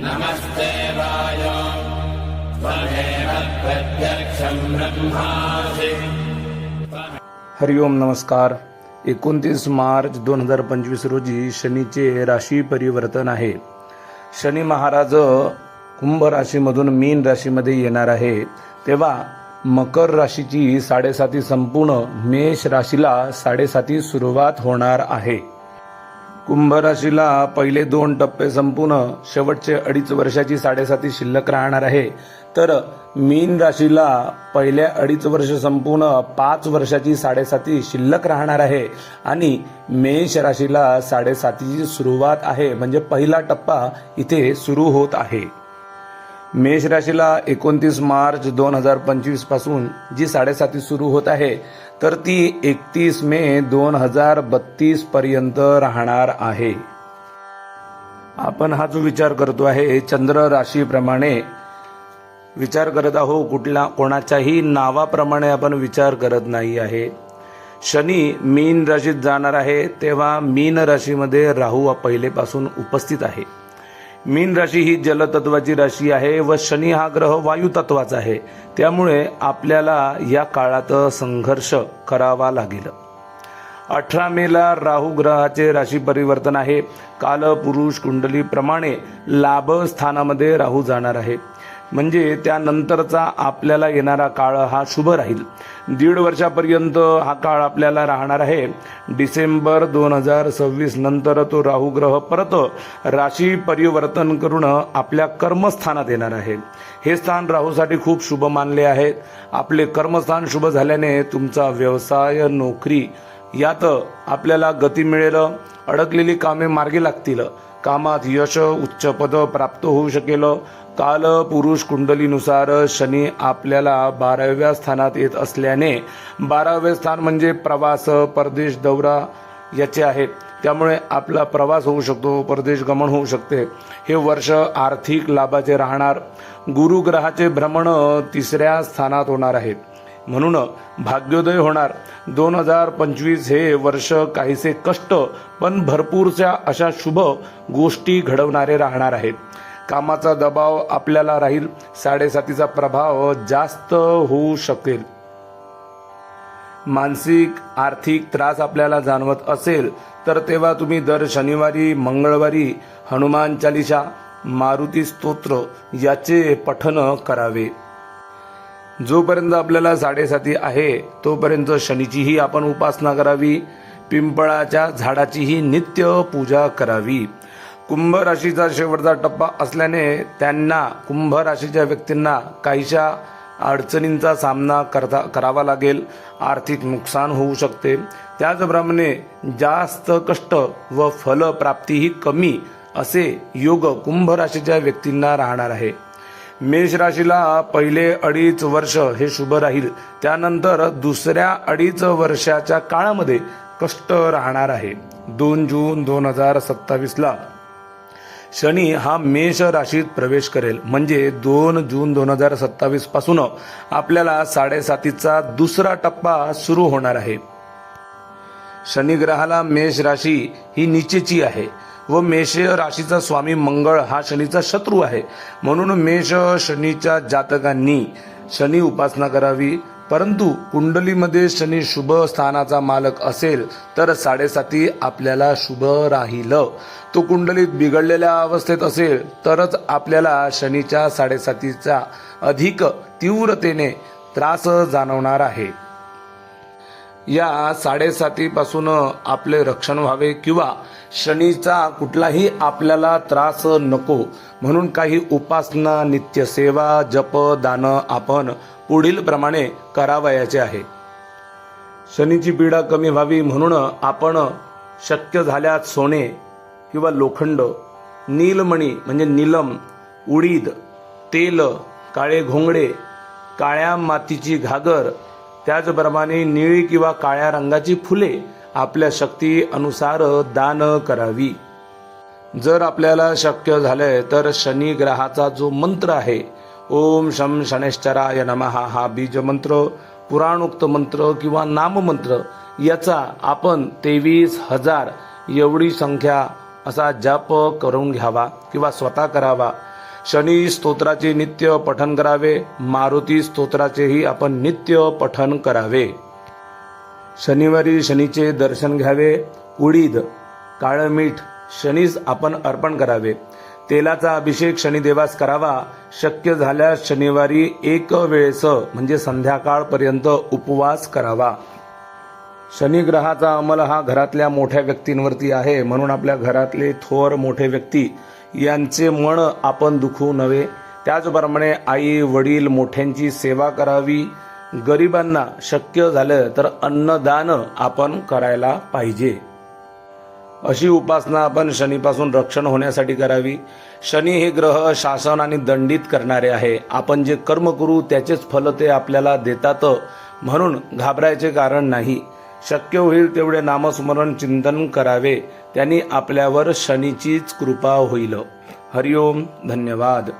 नमस्ते Y त्वमेव प्रत्यक्षम् ब्रह्मासि हरिओम नमस्कार। एकोणतीस मार्च दोन हजार पंचवीस रोजी शनीचे राशी परिवर्तन आहे। शनी महाराज कुंभ राशीमधून मीन राशीमध्ये येणार आहे। तेव्हा मकर राशीची साडेसाती संपूर्ण मेष राशीला साडेसाती सुरुवात होणार आहे। कुंभ राशीला पहिले दोन टप्पे संपूर्ण शेवटचे अडीच वर्षाची साडेसाती शिल्लक राहणार आहे. तर मीन राशीला पहिल्या अडीच वर्ष संपूर्ण पाच वर्षाची साडेसाती शिल्लक राहणार आहे. आणि मेष राशीला साडेसातीची सुरुवात आहे. म्हणजे पहिला टप्पा इथे सुरू होत आहे. मेष राशीला एकोणतीस मार्च दोन हजार पंचवीसपासून जी साडेसाती सुरू होत आहे तर ती एकतीस मे दोन हजार बत्तीस पर्यंत राहणार आहे. आपण हा जो विचार करतो आहे चंद्र राशीप्रमाणे विचार करत आहो कुठला कोणाच्याही नावाप्रमाणे आपण विचार करत नाही आहे. शनी मीन राशीत जाणार आहे तेव्हा मीन राशीमध्ये राहू पहिलेपासून उपस्थित आहे. मीन राशी ही जलतत्वाची राशी आहे व शनी हा ग्रह वायू तत्वाचा आहे. त्यामुळे आपल्याला या काळात संघर्ष करावा लागेल. अठरा मेला राहू ग्रहाचे राशी परिवर्तन आहे. काल पुरुष कुंडलीप्रमाणे लाभ स्थानामध्ये राहू जाणार आहे. म्हणजे त्यानंतरचा आपल्याला येणारा काळ हा शुभ राहील. दीड वर्षापर्यंत हा काळ आपल्याला राहणार आहे. डिसेंबर दोन हजार सव्वीस नंतर तो राहू ग्रह परत राशी परिवर्तन करून आपल्या कर्मस्थानात येणार आहे. हे स्थान राहूसाठी खूप शुभ मानले आहेत आपले कर्मस्थान शुभ झाल्याने तुमचा व्यवसाय नोकरी यात आपल्याला गती मिळेल. अडकलेली कामे मार्गी लागतील. कामात यश उच्च पद प्राप्त होऊ शकेल. काल पुरुष कुंडलीनुसार शनी आपल्याला बाराव्या स्थानात येत असल्याने बारावे स्थान म्हणजे प्रवास परदेश दौरा याचे आहे. त्यामुळे आपला प्रवास होऊ शकतो परदेश गमन होऊ शकते. हे वर्ष आर्थिक लाभाचे राहणार. गुरुग्रहाचे भ्रमण तिसऱ्या स्थानात होणार आहे. म्हणून भाग्योदय होणार. दोन हजार पंचवीस हे वर्ष काहीसे कष्ट पण भरपूरच्या अशा शुभ गोष्टी घडवणारे राहणार आहेत. कामाचा दबाव आपल्याला राहील. साडेसातीचा प्रभाव जास्त होऊ शकेल. मानसिक आर्थिक त्रास आपल्याला जाणवत असेल तर तेव्हा तुम्ही दर शनिवारी मंगळवारी हनुमान चालिसा मारुती स्तोत्र याचे पठन करावे. जोपर्यंत आपल्याला साडेसाती आहे तोपर्यंत शनीचीही आपण उपासना करावी पिंपळाच्या झाडाचीही नित्य पूजा करावी. कुंभ राशीचा शेवटचा टप्पा असल्याने त्यांना कुंभ राशीच्या व्यक्तींना काहीशा अडचणींचा सामना करता करावा लागेल. आर्थिक नुकसान होऊ शकते. त्याचप्रमाणे जास्त कष्ट व फलप्राप्तीही कमी असे योग कुंभ राशीच्या व्यक्तींना राहणार आहे. मेष राशीला पहिले अडीच वर्ष हे शुभ राहील. त्यानंतर दुसऱ्या अडीच वर्षाच्या काळामध्ये कष्ट राहणार आहे. दोन जून दोन हजार सत्तावीसला शनी हा मेष राशीत प्रवेश करेल. म्हणजे दोन जून दोन हजार सत्तावीसपासून आपल्याला साडेसातीचा दुसरा टप्पा सुरू होणार आहे. शनिग्रहाला मेष राशी ही निचेची आहे व मेष राशीचा स्वामी मंगळ हा शनीचा शत्रू आहे. म्हणून मेष शनीच्या जातकांनी शनी उपासना करावी परंतु कुंडलीमध्ये शनी शुभ स्थानाचा मालक असेल तर साडेसाती आपल्याला शुभ राहिलं. तो कुंडलीत बिघडलेल्या अवस्थेत असेल तरच आपल्याला शनीच्या साडेसातीचा अधिक तीव्रतेने त्रास जाणवणार आहे. या साडेसातीपासून आपले रक्षण व्हावे किंवा शनीचा कुठलाही आपल्याला त्रास नको म्हणून काही उपासना नित्यसेवा जप दान आपण पुढील प्रमाणे करावयाचे आहे. शनीची पीडा कमी व्हावी म्हणून आपण शक्य झाल्यास सोने किंवा लोखंड नीलमणी म्हणजे नीलम उडीद तेल काळे घोंगडे काळ्या मातीची घागर त्याचप्रमाणे निळी किंवा काळ्या रंगाची फुले आपल्या शक्ती अनुसार दान करावी. जर आपल्याला शक्य झालंय तर शनी ग्रहाचा जो मंत्र आहे ओम शम शनेश्चराय नमहा हा बीज मंत्र पुराणोक्त मंत्र किंवा नाममंत्र याचा आपण तेवीस हजार एवढी संख्या असा जप करून घ्यावा किंवा स्वतः करावा. शनी स्तोत्राचे नित्य पठन करावे मारुती स्तोत्राचेही आपण नित्य पठन करावे. शनिवारी शनीचे दर्शन घ्यावे उडीद काळं मीठ शनीस आपण अर्पण करावे. तेलाचा अभिषेक शनिदेवास करावा. शक्य झाल्यास शनिवारी एक वेळेस म्हणजे संध्याकाळपर्यंत उपवास करावा. शनिग्रहाचा अंमल हा घरातल्या मोठ्या व्यक्तींवरती आहे. म्हणून आपल्या घरातले थोर मोठे व्यक्ती यांचे मन आपण दुखू नव्हे त्याचप्रमाणे आई वडील मोठ्यांची सेवा करावी. गरिबांना शक्य झालं तर अन्नदान आपण करायला पाहिजे. अशी उपासना आपण शनीपासून रक्षण होण्यासाठी करावी. शनी हे ग्रह शासन आणि दंडित करणारे आहे. आपण जे कर्म करू त्याचेच फल ते आपल्याला देतात. म्हणून घाबरायचे कारण नाही. शक्य होईल तेवढे नामस्मरण चिंतन करावे. त्यांनी आपल्यावर शनीचीच कृपा होईल. हरिओम धन्यवाद.